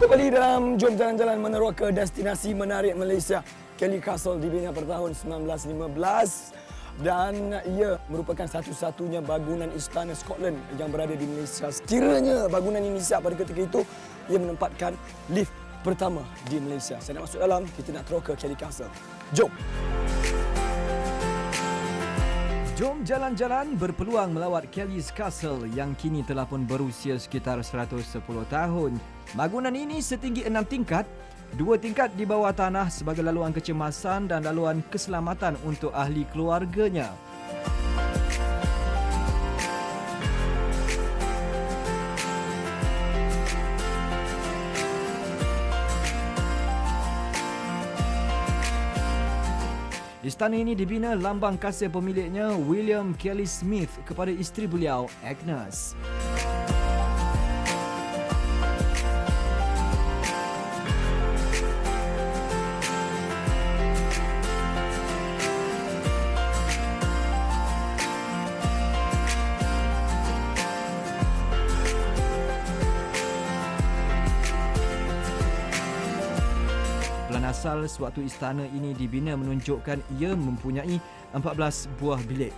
Kembali dalam Jom Jalan-Jalan Meneroka destinasi menarik Malaysia. Kelly Castle dibina pada tahun 1915 dan ia merupakan satu-satunya bangunan istana Scotland yang berada di Malaysia. Sekiranya bangunan ini siap pada ketika itu, ia menempatkan lift pertama di Malaysia. Saya nak masuk dalam, kita nak teroka Kelly Castle. Jom! Jom jalan-jalan berpeluang melawat Kelly's Castle yang kini telah pun berusia sekitar 110 tahun. Bangunan ini setinggi 6 tingkat, dua tingkat di bawah tanah sebagai laluan kecemasan dan laluan keselamatan untuk ahli keluarganya. Istana ini dibina lambang kasih pemiliknya William Kelly Smith kepada isteri beliau Agnes. Pelan asal suatu istana ini dibina menunjukkan ia mempunyai 14 buah bilik.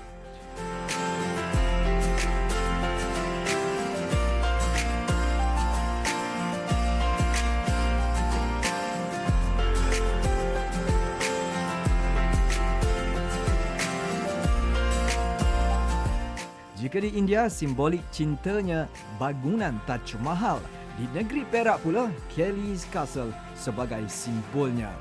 Jika di India, simbolik cintanya bangunan Taj Mahal. Di negeri Perak pula, Kelly's Castle sebagai simbolnya.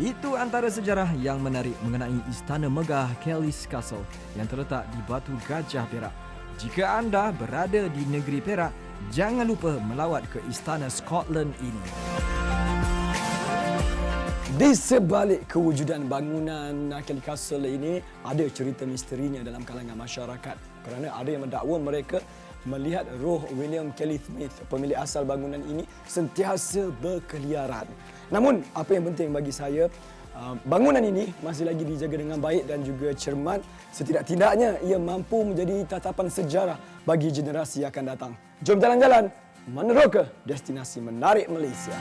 Itu antara sejarah yang menarik mengenai istana megah Kelly's Castle yang terletak di Batu Gajah Perak. Jika anda berada di negeri Perak, jangan lupa melawat ke istana Scotland ini. Di sebalik kewujudan bangunan Kelly Castle ini ada cerita misterinya dalam kalangan masyarakat kerana ada yang mendakwa mereka melihat roh William Kelly Smith pemilik asal bangunan ini sentiasa berkeliaran. Namun apa yang penting bagi saya uh, bangunan ini masih lagi dijaga dengan baik dan juga cermat setidak-tidaknya ia mampu menjadi tatapan sejarah bagi generasi yang akan datang. Jom jalan-jalan meneroka destinasi menarik Malaysia.